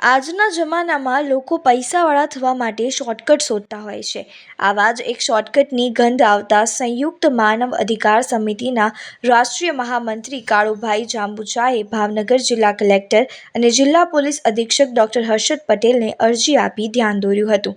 આજના જમાનામાં લોકો પૈસાવાળા થવા માટે શોર્ટકટ શોધતા હોય છે. આવા જ એક શોર્ટકટની ગંધ આવતા સંયુક્ત માનવ અધિકાર સમિતિના રાષ્ટ્રીય મહામંત્રી કાળુભાઈ જાંબુચાએ ભાવનગર જિલ્લા કલેક્ટર અને જિલ્લા પોલીસ અધિક્ષક ડૉક્ટર હર્ષદ પટેલને અરજી આપી ધ્યાન દોર્યું હતું.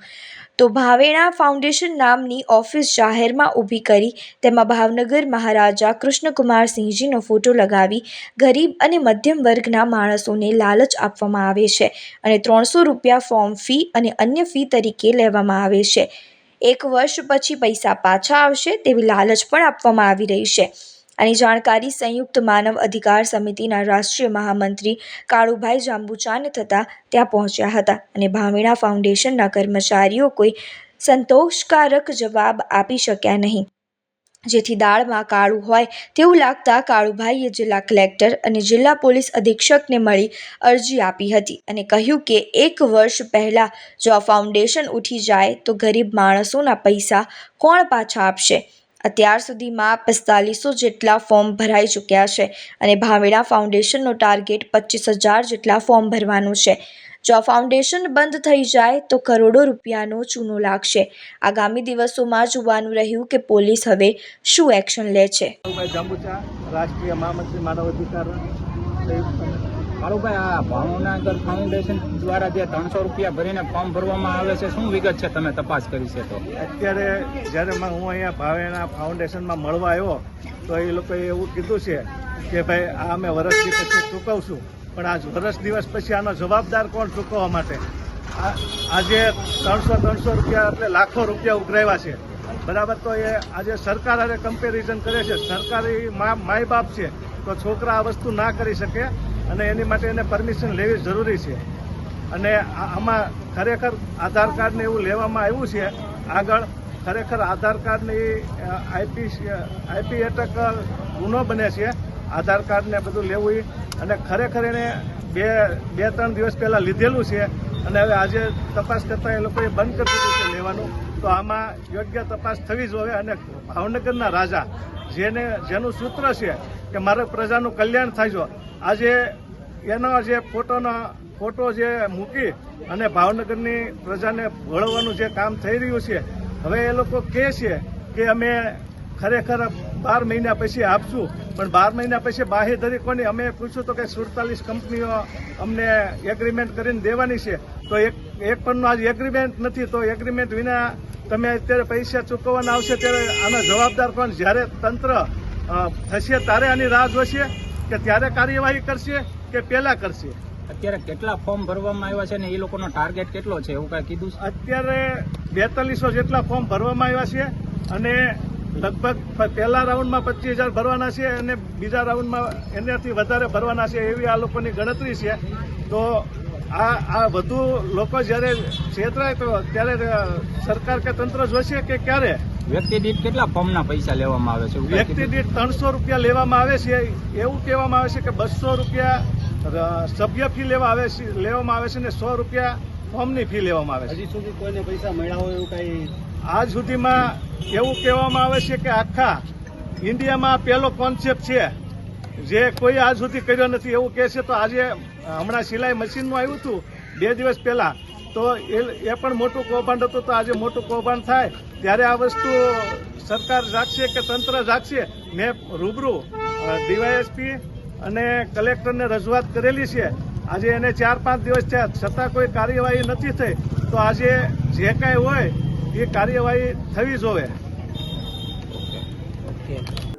તો ભાવેણા ફાઉન્ડેશન નામની ઓફિસ જાહેરમાં ઊભી કરી. તેમાં ભાવનગર મહારાજા કૃષ્ણકુમારસિંહજીનો ફોટો લગાવી ગરીબ અને મધ્યમ વર્ગના માણસોને લાલચ આપવામાં આવે છે અને ત્રણસો રૂપિયા ફોર્મ ફી અને અન્ય ફી તરીકે લેવામાં આવે છે. એક વર્ષ પછી પૈસા પાછા આવશે તેવી લાલચ પણ આપવામાં આવી રહી છે. આની જાણકારી સંયુક્ત માનવ અધિકાર સમિતિના રાષ્ટ્રીય મહામંત્રી કાળુભાઈ જાંબુચાને થતાં ત્યાં પહોંચ્યા હતા અને ભાવેણા ફાઉન્ડેશનના કર્મચારીઓ કોઈ સંતોષકારક જવાબ આપી શક્યા નહીં. જેથી દાળમાં કાળું હોય તેવું લાગતા કાળુભાઈએ જિલ્લા કલેક્ટર અને જિલ્લા પોલીસ અધિક્ષકને મળી અરજી આપી હતી અને કહ્યું કે એક વર્ષ પહેલાં જો આ ફાઉન્ડેશન ઉઠી જાય તો ગરીબ માણસોના પૈસા કોણ પાછા આપશે? અત્યાર સુધીમાં પિસ્તાલીસો જેટલા ફોર્મ ભરાઈ ચૂક્યા છે અને ભાવેડા ફાઉન્ડેશનનો ટાર્ગેટ પચીસ હજાર જેટલા ફોર્મ ભરવાનું છે. જો ફાઉન્ડેશન બંધ થઈ જાય તો કરોડો રૂપિયાનો ચૂનો લાગશે. આગામી દિવસોમાં જોવાનું રહ્યું કે પોલીસ હવે શું એક્શન લે છે. રાષ્ટ્રીય મહામંત્રી, માનવ અધિકાર કાળુભાઈ, આ ભાવનગર ફાઉન્ડેશન દ્વારા જે ત્રણસો રૂપિયા ભરીને ફોર્મ ભરવામાં આવે છે, શું વિગત છે તમે તપાસ કરી છે તો? અત્યારે જ્યારે હું અહીંયા ભાવેના ફાઉન્ડેશનમાં મળવા આવ્યો, તો એ લોકોએ એવું કીધું છે કે ભાઈ, આ અમે વર્ષથી પછી ચૂકવશું પણ આજ વર્ષ દિવસ પછી આનો જવાબદાર કોણ ચૂકવવા માટે? આજે ત્રણસો ત્રણસો રૂપિયા એટલે લાખો રૂપિયા ઉઘરાવ્યા છે. બરાબર, તો એ આજે સરકાર હારે કમ્પેરિઝન કરે છે. સરકાર એ માય બાપ છે, તો છોકરા આ વસ્તુ ના કરી શકે. અને એની માટે એને પરમિશન લેવી જરૂરી છે અને આમાં ખરેખર આધાર કાર્ડને એવું લેવામાં આવ્યું છે, આગળ ખરેખર આધાર કાર્ડની આઈપી આઈપી એટક ગુનો બને છે, આધાર કાર્ડને બધું લેવું. અને ખરેખર એને બે બે, ત્રણ દિવસ પહેલાં લીધેલું છે અને હવે આજે તપાસ કરતાં એ લોકોએ બંધ કરી દીધું છે લેવાનું તો આમાં યોગ્ય તપાસ થવી જોઈએ અને ભાવનગરના રાજા જેને, જેનું સૂત્ર છે કે મારે પ્રજાનું કલ્યાણ થાય છે આજે એના જે ફોટોનો ફોટો જે મૂકી અને ભાવનગરની પ્રજાને ભળવાનું જે કામ થઈ રહ્યું છે, હવે એ લોકો કહે છે કે અમે ખરેખર બાર મહિના પછી આપશું, પણ બાર મહિના પછી બાહેધરી કોની? અમે પૂછ્યું તો કે સુડતાલીસ કંપનીઓ અમને એગ્રીમેન્ટ કરીને દેવાની છે. તો એક એક પણનું આજ એગ્રીમેન્ટ નથી, તો એગ્રીમેન્ટ વિના તમે અત્યારે પૈસા ચૂકવવાના આવશે ત્યારે આનો જવાબદાર કોણ? જ્યારે તંત્ર થશે ત્યારે આની રાહ જોશે? કે ત્યારે કાર્યવાહી કરશે કે પહેલા કરશે? અત્યારે કેટલા ફોર્મ ભરવામાં આવ્યા છે ને એ લોકોનો ટાર્ગેટ કેટલો છે એવું કાંઈ કીધું અત્યારે બેતાલીસો જેટલા ફોર્મ ભરવામાં આવ્યા છે અને લગભગ પહેલા રાઉન્ડમાં પચીસ હજાર ભરવાના છે અને બીજા રાઉન્ડમાં એનાથી વધારે ભરવાના છે એવી આ લોકોની ગણતરી છે. તો આ આ વધુ લોકો જ્યારે છેતરાય તો ત્યારે સરકાર કે તંત્ર જોશે કે ક્યારે? વ્યક્તિ દીઠ કેટલા ફોર્મના પૈસા લેવામાં આવે છે? વ્યક્તિ? દીઠ ત્રણસો રૂપિયા લેવામાં આવે છે. એવું કહેવામાં આવે છે કે બસો રૂપિયા સભ્ય ફી લેવા આવે છે લેવામાં આવે છે ને સો રૂપિયા ફોર્મની ફી લેવામાં આવે છે. હજી સુધી કોઈને પૈસા મળ્યા હોય એવું કઈ? આજ સુધીમાં એવું કહેવામાં આવે છે કે આખા ઇન્ડિયામાં પહેલો કોન્સેપ્ટ છે. જે કોઈ આજ સુધી કર્યો નથી. એવું કહે છે તો આજે હમણાં સિલાઈ મશીનનું આવ્યું હતું બે દિવસ પહેલા. તો એ એ પણ મોટું કૌભાંડ હતું. તો આજે મોટું કૌભાંડ થાય. ત્યારે આ વસ્તુ સરકાર જાગશે કે તંત્ર જાગશે મેં રૂબરૂ ડીવાયએસપી અને કલેક્ટરને રજૂઆત કરેલી છે. આજે એને ચાર પાંચ દિવસ થયા, છતાં કોઈ કાર્યવાહી નથી થઈ. તો આજે જે કાંઈ હોય, એ કાર્યવાહી થવી ઓકે.